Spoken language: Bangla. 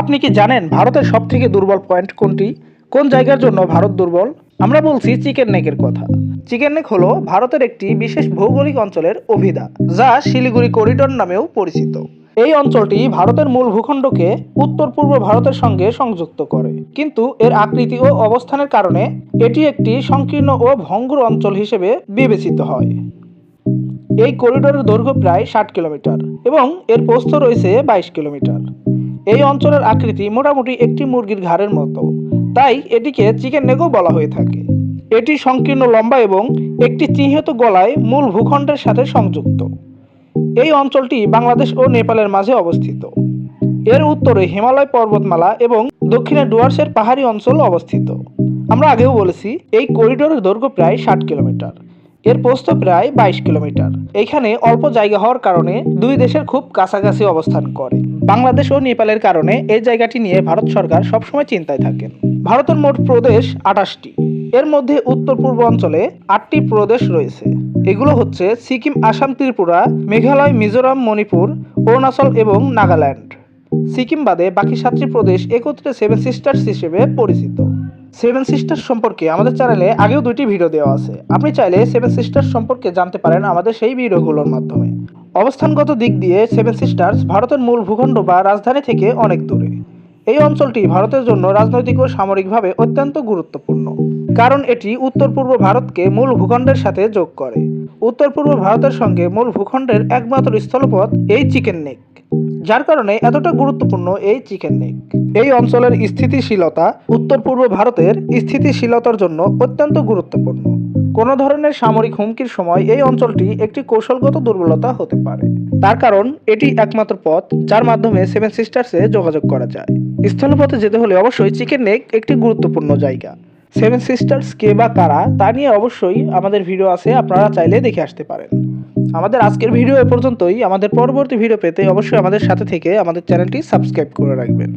আপনি কি জানেন ভারতের সব থেকে দুর্বল পয়েন্ট কোনটি? কোন জায়গার জন্য ভারত দুর্বল? আমরা বলছি চিকেন নেকের কথা। চিকেন নেক হলো ভারতের একটি বিশেষ ভৌগোলিক অঞ্চলের অভিধা যা শিলিগুড়ি করিডোর নামেও পরিচিত। এই অঞ্চলটি ভারতের মূল ভূখণ্ডকে উত্তর পূর্ব ভারতের সঙ্গে সংযুক্ত করে। কিন্তু এর আকৃতি ও অবস্থানের কারণে এটি একটি সংকীর্ণ ও ভঙ্গুর অঞ্চল হিসেবে বিবেচিত হয়। এই করিডোরের দৈর্ঘ্য প্রায় ষাট কিলোমিটার এবং এর প্রস্থ রয়েছে বাইশ কিলোমিটার। এই অঞ্চলের আকৃতি মোটামুটি একটি মুরগির ঘাড়ের মতো। তাই এটিকে চিকেন নেগো বলা হয়ে থাকে। এটি সংকীর্ণ লম্বা এবং একটি চিহ্নিত গলায় মূল ভূখণ্ডের সাথে সংযুক্ত। এই অঞ্চলটি বাংলাদেশ ও নেপালের মাঝে অবস্থিত। এর উত্তরে হিমালয় পর্বতমালা এবং দক্ষিণে ডুয়ার্সের পাহাড়ি অঞ্চল অবস্থিত। আমরা আগেও বলেছি, এই করিডোরের দৈর্ঘ্য প্রায় ষাট কিলোমিটার। এর প্রস্থ প্রায় বাইশ কিলোমিটার। এখানে অল্প জায়গা হওয়ার কারণে দুই দেশের খুব কাছাকাছি অবস্থান করে। বাংলাদেশ ও নেপালের কারণে এই জায়গাটি নিয়ে ভারত সরকার সবসময় চিন্তায় থাকেন। ভারতের মোট প্রদেশ আঠাশটি এর মধ্যে উত্তর পূর্ব অঞ্চলে আটটি প্রদেশ রয়েছে। এগুলো হচ্ছে সিকিম, আসাম, ত্রিপুরা, মেঘালয়, মিজোরাম, মণিপুর, অরুণাচল এবং নাগাল্যান্ড। সিকিম বাদে বাকি সাতটি প্রদেশ একত্রে সেভেন সিস্টার্স হিসেবে পরিচিত। সেভেন সিস্টার সম্পর্কে আমাদের চ্যানেলে আগেও দুইটি ভিডিও দেওয়া আছে। আপনি চাইলে সেভেন সিস্টার সম্পর্কে জানতে পারেন আমাদের সেই ভিডিওগুলোর মাধ্যমে। অবস্থানগত দিক দিয়ে সেভেন সিস্টার্স ভারতের মূল ভূখণ্ড বা রাজধানী থেকে অনেক দূরে। এই অঞ্চলটি ভারতের জন্য রাজনৈতিক ও সামরিকভাবে অত্যন্ত গুরুত্বপূর্ণ। কারণ এটি উত্তর পূর্ব ভারতকে মূল ভূখণ্ডের সাথে যোগ করে। উত্তর পূর্ব ভারতের সঙ্গে মূল ভূখণ্ডের একমাত্র স্থলপথ এই চিকেন নেক। যার কারণে এতটা গুরুত্বপূর্ণ এই চিকেন নেক এই অঞ্চলের স্থিতিশীলতা উত্তর পূর্ব ভারতের স্থিতিশীলতার জন্য অত্যন্ত গুরুত্বপূর্ণ। কোনো ধরনের সামরিক হুমকির সময় এই অঞ্চলটি একটি কৌশলগত দুর্বলতা হতে পারে। তার কারণ, এটি একমাত্র পথ যার মাধ্যমে সেভেন সিস্টার্সে যোগাযোগ করা যায়। স্থলপথে যেতে হলে অবশ্যই চিকেন নেক একটি গুরুত্বপূর্ণ জায়গা। সেভেন সিস্টার্স কে বা কারা, তা নিয়ে অবশ্যই আমাদের ভিডিও আছে, আপনারা চাইলে দেখে আসতে পারেন। আমাদের আজকের ভিডিও এ পর্যন্তই। আমাদের পরবর্তী ভিডিও পেতে অবশ্যই আমাদের সাথে থেকে আমাদের চ্যানেলটি সাবস্ক্রাইব করে রাখবেন।